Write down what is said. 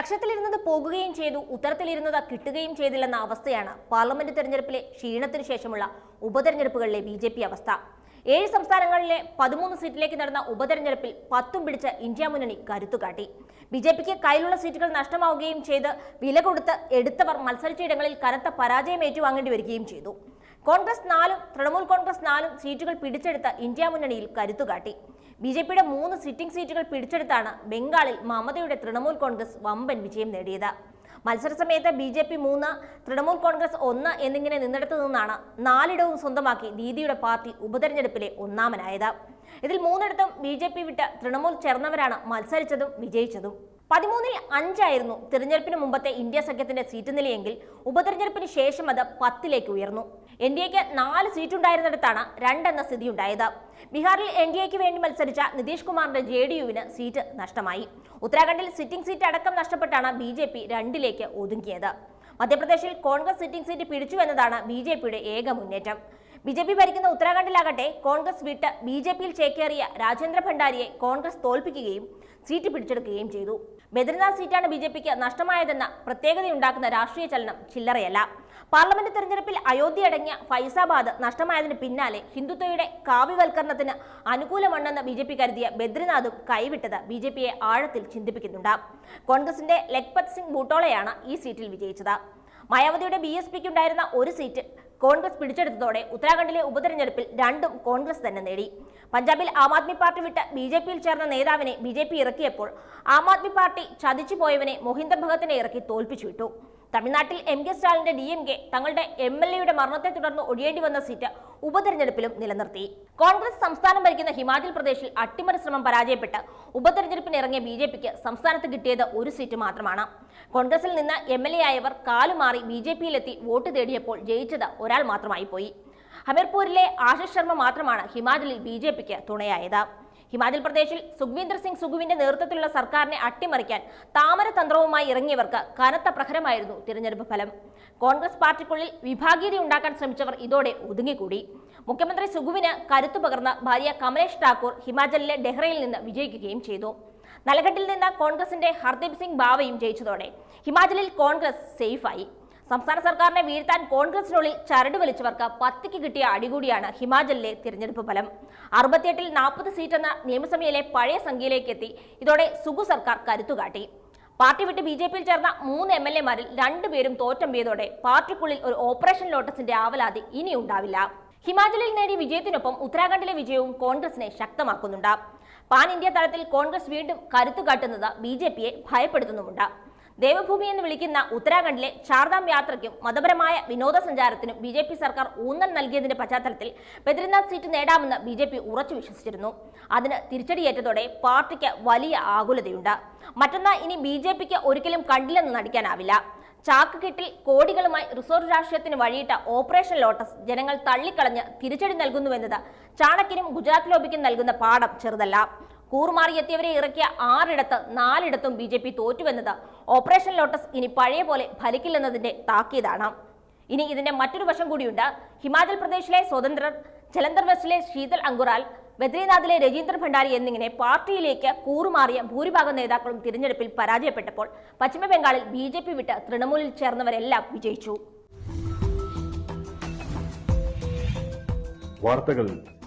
കക്ഷത്തിലിരുന്നത് പോകുകയും ചെയ്തു ഉത്തരത്തിലിരുന്നത് കിട്ടുകയും ചെയ്തില്ലെന്ന അവസ്ഥയാണ് പാർലമെന്റ് തെരഞ്ഞെടുപ്പിലെ ക്ഷീണത്തിനു ശേഷമുള്ള ഉപതെരഞ്ഞെടുപ്പുകളിലെ ബി ജെ പി അവസ്ഥ. ഏഴ് സംസ്ഥാനങ്ങളിലെ പതിമൂന്ന് സീറ്റിലേക്ക് നടന്ന ഉപതെരഞ്ഞെടുപ്പിൽ പത്തും പിടിച്ച ഇന്ത്യ മുന്നണി കരുത്തുകാട്ടി. ബി ജെ പിക്ക് കയ്യിലുള്ള സീറ്റുകൾ നഷ്ടമാവുകയും ചെയ്ത് വില കൊടുത്ത് എടുത്തവർ മത്സരിച്ചയിടങ്ങളിൽ കനത്ത പരാജയം ഏറ്റുവാങ്ങേണ്ടി വരികയും ചെയ്തു. കോൺഗ്രസ് നാലും തൃണമൂൽ കോൺഗ്രസ് നാലും സീറ്റുകൾ പിടിച്ചെടുത്ത ഇന്ത്യ മുന്നണിയിൽ കരുത്തുകാട്ടി ബി ജെ പിയുടെ മൂന്ന് സിറ്റിംഗ് സീറ്റുകൾ പിടിച്ചെടുത്താണ് ബംഗാളിൽ മമതയുടെ തൃണമൂൽ കോൺഗ്രസ് വമ്പൻ വിജയം നേടിയത്. മത്സര സമയത്ത് ബി ജെ പി മൂന്ന് തൃണമൂൽ കോൺഗ്രസ് ഒന്ന് എന്നിങ്ങനെ നിന്നിടത്തു നിന്നാണ് നാലിടവും സ്വന്തമാക്കി ദീദിയുടെ പാർട്ടി ഉപതെരഞ്ഞെടുപ്പിലെ ഒന്നാമനായത്. ഇതിൽ മൂന്നിടത്തും ബി ജെ പി വിട്ട് തൃണമൂൽ ചേർന്നവരാണ് മത്സരിച്ചതും വിജയിച്ചതും. പതിമൂന്നിൽ അഞ്ചായിരുന്നു തിരഞ്ഞെടുപ്പിന് മുമ്പത്തെ ഇന്ത്യ സഖ്യത്തിന്റെ സീറ്റ് നിലയെങ്കിൽ ഉപതെരഞ്ഞെടുപ്പിന് ശേഷം അത് പത്തിലേക്ക് ഉയർന്നു. എൻ ഡി എക്ക് നാല് സീറ്റുണ്ടായിരുന്നിടത്താണ് രണ്ടെന്ന സ്ഥിതിയുണ്ടായത്. ബീഹാറിൽ എൻ ഡി എക്ക് വേണ്ടി മത്സരിച്ച നിതീഷ് കുമാറിന്റെ ജെ ഡി യുവിന് സീറ്റ് നഷ്ടമായി. ഉത്തരാഖണ്ഡിൽ സിറ്റിംഗ് സീറ്റ് അടക്കം നഷ്ടപ്പെട്ടാണ് ബി ജെ പി രണ്ടിലേക്ക് ഒതുങ്ങിയത്. മധ്യപ്രദേശിൽ കോൺഗ്രസ് സിറ്റിംഗ് സീറ്റ് പിടിച്ചു എന്നതാണ് ബി ജെ പിയുടെ ഏക മുന്നേറ്റം. ബി ജെ പി ഭരിക്കുന്ന ഉത്തരാഖണ്ഡിലാകട്ടെ കോൺഗ്രസ് വിട്ട് ബി ജെ പിയിൽ ചേക്കേറിയ രാജേന്ദ്ര ഭണ്ഡാരിയെ കോൺഗ്രസ് തോൽപ്പിക്കുകയും സീറ്റ് പിടിച്ചെടുക്കുകയും ചെയ്തു. ബദ്രിനാഥ് സീറ്റാണ് ബി ജെ പിക്ക് നഷ്ടമായതെന്ന പ്രത്യേകതയുണ്ടാക്കുന്ന രാഷ്ട്രീയ ചലനം ചില്ലറയല്ല. പാർലമെന്റ് തെരഞ്ഞെടുപ്പിൽ അയോധ്യ അടങ്ങിയ ഫൈസാബാദ് നഷ്ടമായതിന് പിന്നാലെ ഹിന്ദുത്വയുടെ കാവ്യവൽക്കരണത്തിന് അനുകൂലമണെന്ന് ബി ജെ പി കരുതിയ ബദ്രിനാഥും കൈവിട്ടത് ബി ജെ പിയെ ആഴത്തിൽ ചിന്തിപ്പിക്കുന്നുണ്ട്. കോൺഗ്രസിന്റെ ലഖ്പത് സിംഗ് ബൂട്ടോളയാണ് ഈ സീറ്റിൽ വിജയിച്ചത്. മായാവതിയുടെ ബി എസ് പിക്ക് ഉണ്ടായിരുന്ന ഒരു സീറ്റ് കോൺഗ്രസ് പിടിച്ചെടുത്തതോടെ ഉത്തരാഖണ്ഡിലെ ഉപതെരഞ്ഞെടുപ്പിൽ രണ്ടും കോൺഗ്രസ് തന്നെ നേടി. പഞ്ചാബിൽ ആം ആദ്മി പാർട്ടി വിട്ട് ബി ജെ പിയിൽ ചേർന്ന നേതാവിനെ ബി ജെ പി ഇറക്കിയപ്പോൾ ആം ആദ്മി പാർട്ടി ചതിച്ചു പോയവനെ മോഹിന്ദർ ഭഗത്തിനെ ഇറക്കി തോൽപ്പിച്ചു വിട്ടു. തമിഴ്നാട്ടിൽ എം കെ സ്റ്റാലിന്റെ ഡി എം കെ തങ്ങളുടെ എം എൽ എയുടെ മരണത്തെ തുടർന്ന് ഒഴിയേണ്ടി വന്ന സീറ്റ് ഉപതെരഞ്ഞെടുപ്പിലും നിലനിർത്തി. കോൺഗ്രസ് സംസ്ഥാനം ഭരിക്കുന്ന ഹിമാചൽ പ്രദേശിൽ അട്ടിമറി ശ്രമം പരാജയപ്പെട്ട് ഉപതെരഞ്ഞെടുപ്പിന് ഇറങ്ങിയ ബി ജെ പിക്ക് സംസ്ഥാനത്ത് കിട്ടിയത് ഒരു സീറ്റ് മാത്രമാണ്. കോൺഗ്രസിൽ നിന്ന് എം എൽ എ ആയവർ കാലുമാറി ബി ജെ പിയിലെത്തി വോട്ട് തേടിയപ്പോൾ ജയിച്ചത് ഒരാൾ മാത്രമായി പോയി ഹമീർപൂരിലെ ആശിഷ് ശർമ്മ മാത്രമാണ് ഹിമാചലിൽ ബി ജെ പിക്ക് തുണയായത്. ഹിമാചൽ പ്രദേശിൽ സുഖ്വീന്ദർ സിംഗ് സുഖുവിന്റെ നേതൃത്വത്തിലുള്ള സർക്കാരിനെ അട്ടിമറിക്കാൻ താമരതന്ത്രവുമായി ഇറങ്ങിയവർക്ക് കനത്ത പ്രഹരമായിരുന്നു തിരഞ്ഞെടുപ്പ് ഫലം. കോൺഗ്രസ് പാർട്ടിക്കുള്ളിൽ വിഭാഗീയത ഉണ്ടാക്കാൻ ശ്രമിച്ചവർ ഇതോടെ ഒതുങ്ങിക്കൂടി. മുഖ്യമന്ത്രി സുഖുവിന് കരുത്തു പകർന്ന ഭാര്യ കമലേഷ് ഠാക്കൂർ ഹിമാചലിലെ ഡെഹ്റയിൽ നിന്ന് വിജയിക്കുകയും ചെയ്തു. നലഘട്ടിൽ നിന്ന് കോൺഗ്രസിന്റെ ഹർദീപ് സിംഗ് ബാവയും ജയിച്ചതോടെ ഹിമാചലിൽ കോൺഗ്രസ് സേഫായി. സംസ്ഥാന സർക്കാരിനെ വീഴ്ത്താൻ കോൺഗ്രസിനുള്ളിൽ ചരട് വലിച്ചവർക്ക് പത്തിക്ക് കിട്ടിയ അടികൂടിയാണ് ഹിമാചലിലെ തിരഞ്ഞെടുപ്പ് ഫലം. അറുപത്തിയെട്ടിൽ നാൽപ്പത് സീറ്റെന്ന നിയമസഭയിലെ പഴയ സംഖ്യയിലേക്ക് എത്തി ഇതോടെ സുഗു സർക്കാർ കരുത്തുകാട്ടി പാർട്ടി വിട്ട് ബി ജെ പിയിൽ ചേർന്ന മൂന്ന് എം എൽ എമാരിൽ രണ്ടുപേരും തോറ്റമ്പിയതോടെ പാർട്ടിക്കുള്ളിൽ ഒരു ഓപ്പറേഷൻ ലോട്ടസിന്റെ ആവലാതി ഇനി ഉണ്ടാവില്ല. ഹിമാചലിൽ നേടിയ വിജയത്തിനൊപ്പം ഉത്തരാഖണ്ഡിലെ വിജയവും കോൺഗ്രസിനെ ശക്തമാക്കുന്നുണ്ട്. പാൻ ഇന്ത്യ തലത്തിൽ കോൺഗ്രസ് വീണ്ടും കരുത്തുകാട്ടുന്നത് ബി ജെ പിയെ ഭയപ്പെടുത്തുന്നുമുണ്ട്. ദേവഭൂമി എന്ന് വിളിക്കുന്ന ഉത്തരാഖണ്ഡിലെ ചാർധാം യാത്രയ്ക്കും മതപരമായ വിനോദസഞ്ചാരത്തിനും ബി ജെ പി സർക്കാർ ഊന്നൽ നൽകിയതിന്റെ പശ്ചാത്തലത്തിൽ ബദ്രിനാഥ് സീറ്റ് നേടാമെന്ന് ബി ജെ പി ഉറച്ചു വിശ്വസിച്ചിരുന്നു. അതിന് തിരിച്ചടിയേറ്റതോടെ പാർട്ടിക്ക് വലിയ ആകുലതയുണ്ട്. മറ്റന്നാൾ ഇനി ബി ജെ പിക്ക് ഒരിക്കലും കണ്ടില്ലെന്ന് നടിക്കാനാവില്ല. ചാക്ക് കെട്ടിൽ കോടികളുമായി റിസോർട്ട് രാഷ്ട്രീയത്തിന് വഴിയിട്ട ഓപ്പറേഷൻ ലോട്ടസ് ജനങ്ങൾ തള്ളിക്കളഞ്ഞ് തിരിച്ചടി നൽകുന്നുവെന്നത് ചാണക്കിനും ഗുജറാത്ത് ലോബിക്കും നൽകുന്ന പാഠം ചെറുതല്ല. കൂറുമാറിയെത്തിയവരെ ഇറക്കിയ ആറിടത്ത് നാലിടത്തും ബി ജെ പി തോറ്റുവെന്നത് ഓപ്പറേഷൻ ലോട്ടസ് ഇനി പഴയ പോലെ ഫലിക്കില്ലെന്നതിന്റെ താക്കീതാണ്. ഇനി ഇതിന്റെ മറ്റൊരു വശം കൂടിയുണ്ട്. ഹിമാചൽ പ്രദേശിലെ സ്വതന്ത്രർ ജലന്ധർ വെസ്റ്റിലെ ശീതൽ അങ്കുറാൽ ബദ്രീനാഥിലെ രജീന്ദ്ര ഭണ്ഡാരി എന്നിങ്ങനെ പാർട്ടിയിലേക്ക് കൂറുമാറിയ ഭൂരിഭാഗം നേതാക്കളും തിരഞ്ഞെടുപ്പിൽ പരാജയപ്പെട്ടപ്പോൾ പശ്ചിമബംഗാളിൽ ബി ജെ പി വിട്ട് തൃണമൂലിൽ ചേർന്നവരെല്ലാം വിജയിച്ചു. വാർത്തകൾ